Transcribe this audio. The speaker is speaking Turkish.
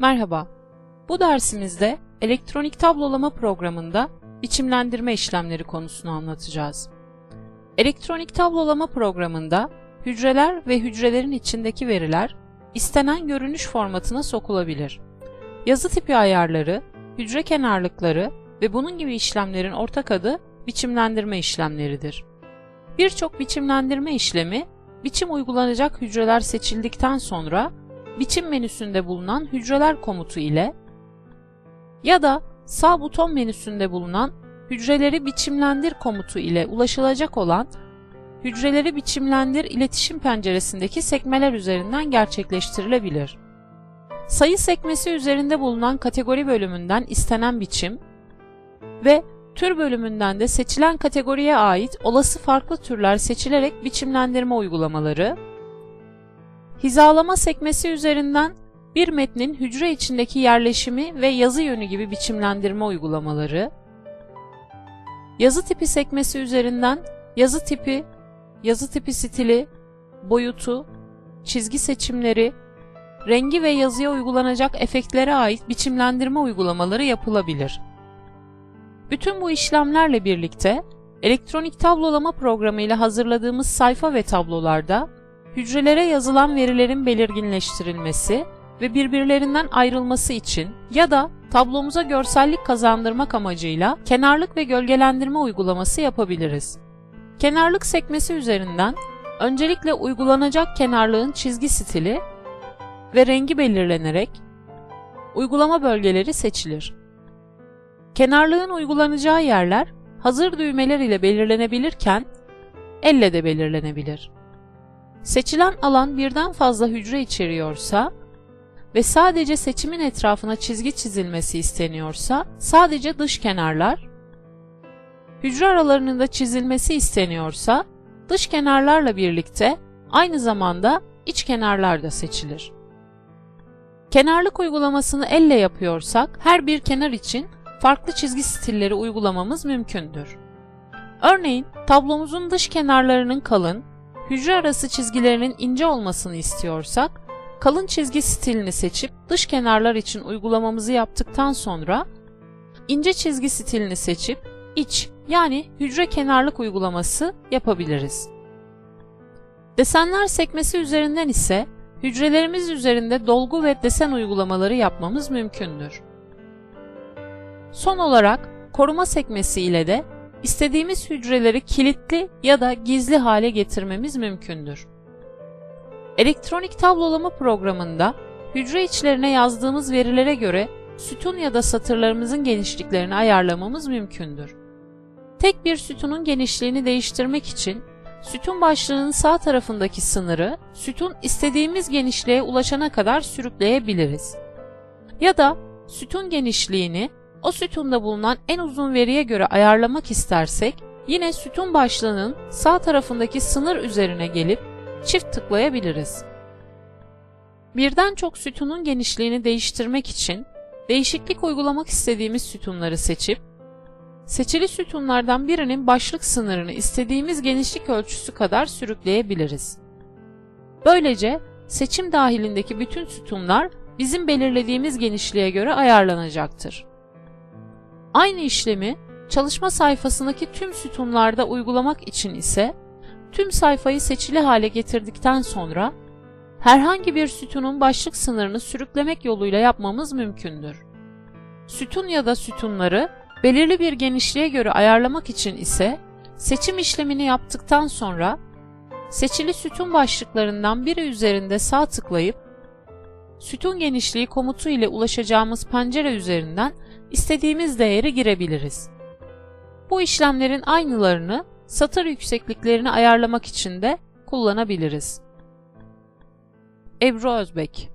Merhaba. Bu dersimizde elektronik tablolama programında biçimlendirme işlemleri konusunu anlatacağız. Elektronik tablolama programında hücreler ve hücrelerin içindeki veriler istenen görünüş formatına sokulabilir. Yazı tipi ayarları, hücre kenarlıkları ve bunun gibi işlemlerin ortak adı biçimlendirme işlemleridir. Birçok biçimlendirme işlemi biçim uygulanacak hücreler seçildikten sonra biçim menüsünde bulunan hücreler komutu ile ya da sağ buton menüsünde bulunan hücreleri biçimlendir komutu ile ulaşılacak olan hücreleri biçimlendir iletişim penceresindeki sekmeler üzerinden gerçekleştirilebilir. Sayı sekmesi üzerinde bulunan kategori bölümünden istenen biçim ve tür bölümünden de seçilen kategoriye ait olası farklı türler seçilerek biçimlendirme uygulamaları, hizalama sekmesi üzerinden bir metnin hücre içindeki yerleşimi ve yazı yönü gibi biçimlendirme uygulamaları, yazı tipi sekmesi üzerinden yazı tipi, yazı tipi stili, boyutu, çizgi seçimleri, rengi ve yazıya uygulanacak efektlere ait biçimlendirme uygulamaları yapılabilir. Bütün bu işlemlerle birlikte elektronik tablolama programı ile hazırladığımız sayfa ve tablolarda hücrelere yazılan verilerin belirginleştirilmesi ve birbirlerinden ayrılması için ya da tablomuza görsellik kazandırmak amacıyla kenarlık ve gölgelendirme uygulaması yapabiliriz. Kenarlık sekmesi üzerinden öncelikle uygulanacak kenarlığın çizgi stili ve rengi belirlenerek uygulama bölgeleri seçilir. Kenarlığın uygulanacağı yerler hazır düğmeler ile belirlenebilirken elle de belirlenebilir. Seçilen alan birden fazla hücre içeriyorsa ve sadece seçimin etrafına çizgi çizilmesi isteniyorsa sadece dış kenarlar, hücre aralarının da çizilmesi isteniyorsa dış kenarlarla birlikte aynı zamanda iç kenarlar da seçilir. Kenarlık uygulamasını elle yapıyorsak her bir kenar için farklı çizgi stilleri uygulamamız mümkündür. Örneğin tablomuzun dış kenarlarının kalın, hücre arası çizgilerinin ince olmasını istiyorsak, kalın çizgi stilini seçip dış kenarlar için uygulamamızı yaptıktan sonra, ince çizgi stilini seçip iç yani hücre kenarlık uygulaması yapabiliriz. Desenler sekmesi üzerinden ise hücrelerimiz üzerinde dolgu ve desen uygulamaları yapmamız mümkündür. Son olarak koruma sekmesi ile de istediğimiz hücreleri kilitli ya da gizli hale getirmemiz mümkündür. Elektronik tablolama programında hücre içlerine yazdığımız verilere göre sütun ya da satırlarımızın genişliklerini ayarlamamız mümkündür. Tek bir sütunun genişliğini değiştirmek için sütun başlığının sağ tarafındaki sınırı sütun istediğimiz genişliğe ulaşana kadar sürükleyebiliriz. Ya da sütun genişliğini o sütunda bulunan en uzun veriye göre ayarlamak istersek yine sütun başlığının sağ tarafındaki sınır üzerine gelip çift tıklayabiliriz. Birden çok sütunun genişliğini değiştirmek için değişiklik uygulamak istediğimiz sütunları seçip seçili sütunlardan birinin başlık sınırını istediğimiz genişlik ölçüsü kadar sürükleyebiliriz. Böylece seçim dahilindeki bütün sütunlar bizim belirlediğimiz genişliğe göre ayarlanacaktır. Aynı işlemi çalışma sayfasındaki tüm sütunlarda uygulamak için ise tüm sayfayı seçili hale getirdikten sonra herhangi bir sütunun başlık sınırını sürüklemek yoluyla yapmamız mümkündür. Sütun ya da sütunları belirli bir genişliğe göre ayarlamak için ise seçim işlemini yaptıktan sonra seçili sütun başlıklarından biri üzerinde sağ tıklayıp sütun genişliği komutu ile ulaşacağımız pencere üzerinden istediğimiz değeri girebiliriz. Bu işlemlerin aynılarını satır yüksekliklerini ayarlamak için de kullanabiliriz. Ebru Özbek